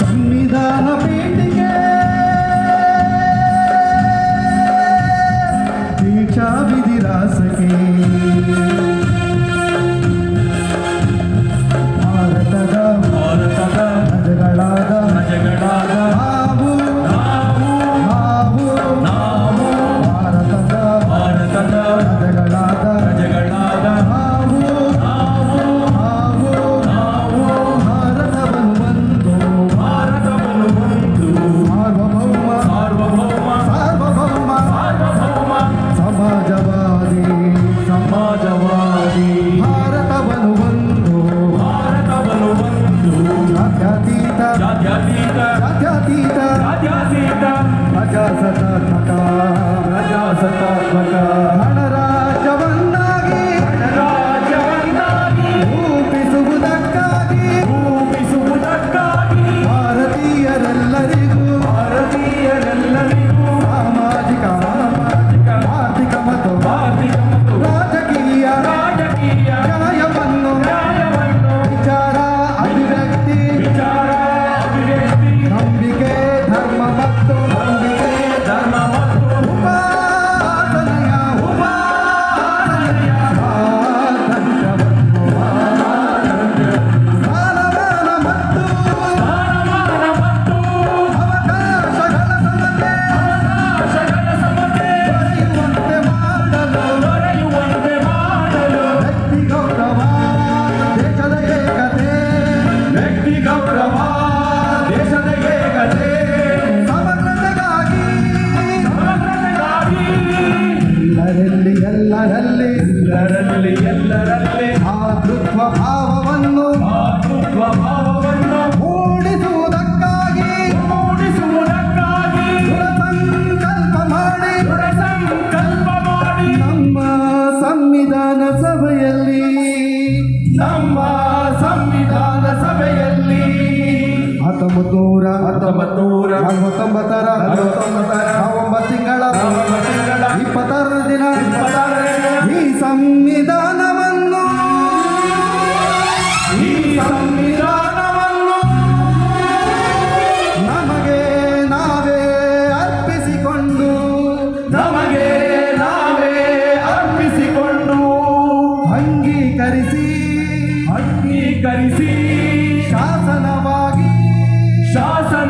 ಸಂವಿಧಾನ ಪೀಠಿಗೆ ಪ್ರಜಾಸತ್ತಾತ್ಮಕ ಪ್ರಜಾಸತ್ತಾತ್ಮಕ ಗಣರಾಜ್ಯವನ್ನಾಗಿ ಭಾವವನ್ನು ಭಾವವನ್ನು ಮೂಡಿಸುವುದಕ್ಕಾಗಿ ಮೂಡಿಸುವುದಕ್ಕಾಗಿ ಸಂಕಲ್ಪ ಮಾಡಿ ಸಂಕಲ್ಪ ಮಾಡಿ ನಮ್ಮ ಸಂವಿಧಾನ ಸಭೆಯಲ್ಲಿ ನಮ್ಮ ಸಂವಿಧಾನ ಸಭೆಯಲ್ಲಿ ಹತ್ತೊಂಬತ್ತು ನೂರ ಹತ್ತೊಂಬತ್ತು ನೂರ ನಲವತ್ತೊಂಬತ್ತರ ನಲವತ್ತೊಂಬತ್ತರ ನವೆಂಬರ್ ತಿಂಗಳ ನವೆಂಬರ್ ತಿಂಗಳ ಇಪ್ಪತ್ತಾರರ ದಿನ ಈ ಸಂವಿಧಾನವನ್ನು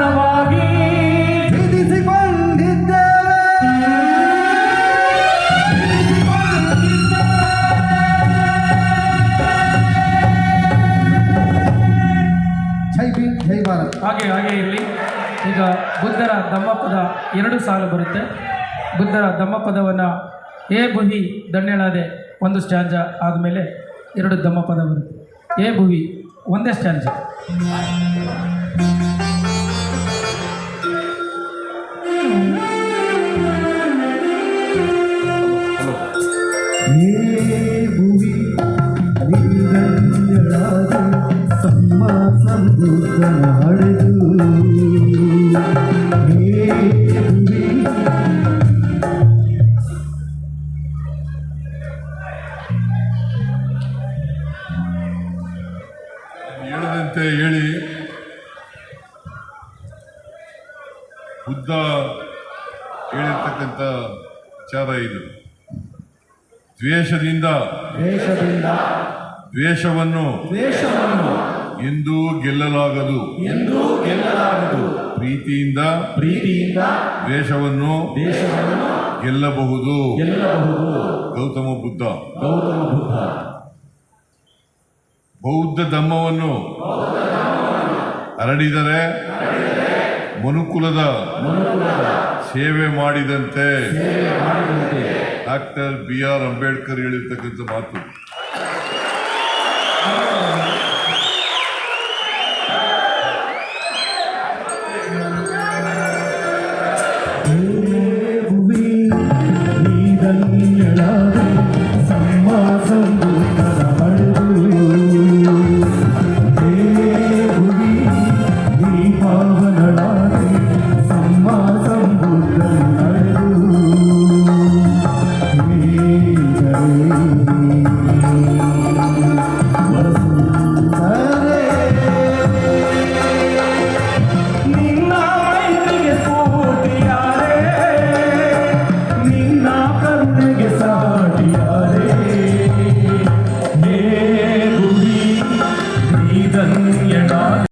ಶಾಸನವಾಗಿ ವಿಧಿಸಿಕೊಂಡಿದ್ದೇವೆ ಜೈ ಭೀಮ್ ಜೈ ಭಾರತ್. ಹಾಗೆ ಹಾಗೆ ಇರಲಿ. ಈಗ ಬುದ್ಧರ ಧಮ್ಮಪದ ಎರಡು ಸಾಲು ಬರುತ್ತೆ. ಬುದ್ಧರ ಧಮ್ಮಪದವನ್ನು ಏ ಭುವಿ ದಣ್ಣೆಳಾದೆ ಒಂದು ಸ್ಟ್ಯಾಂಜ ಆದಮೇಲೆ ಎರಡು ಧಮ್ಮಪದ ಬರುತ್ತೆ. ಏ ಭುವಿ ಒಂದೇ ಸ್ಟ್ಯಾಂಜ. ಸಮ್ಮ ಸಮೃದ್ಧ ನಾಡೆದು ಹೇ ಹೇಳದಂತೆ ಹೇಳಿ ಬುದ್ಧ ಹೇಳಿರ್ತಕ್ಕಂಥ ವಿಚಾರ ಇದು. ದ್ವೇಷದಿಂದ ದ್ವೇಷದಿಂದ ದ್ವೇಷವನ್ನು ದೇಶವನ್ನು ಎಂದೂ ಗೆಲ್ಲಲಾಗದು. ಎಂದೂ ಗೆಲ್ಲಲಾಗದು. ಪ್ರೀತಿಯಿಂದ ಪ್ರೀತಿಯಿಂದ ದೇಶವನ್ನು ದೇಶವನ್ನು ಗೆಲ್ಲಬಹುದು. ಗೆಲ್ಲಬಹುದು. ಗೌತಮ ಬುದ್ಧ. ಗೌತಮ ಬುದ್ಧ. ಬೌದ್ಧ ಧಮ್ಮವನ್ನು ಹರಡಿದರೆ ಮನುಕುಲದ ಸೇವೆ ಮಾಡಿದಂತೆ. ಡಾಕ್ಟರ್ ಬಿ ಆರ್ ಅಂಬೇಡ್ಕರ್ ಹೇಳಿರ್ತಕ್ಕಂಥ ಮಾತು.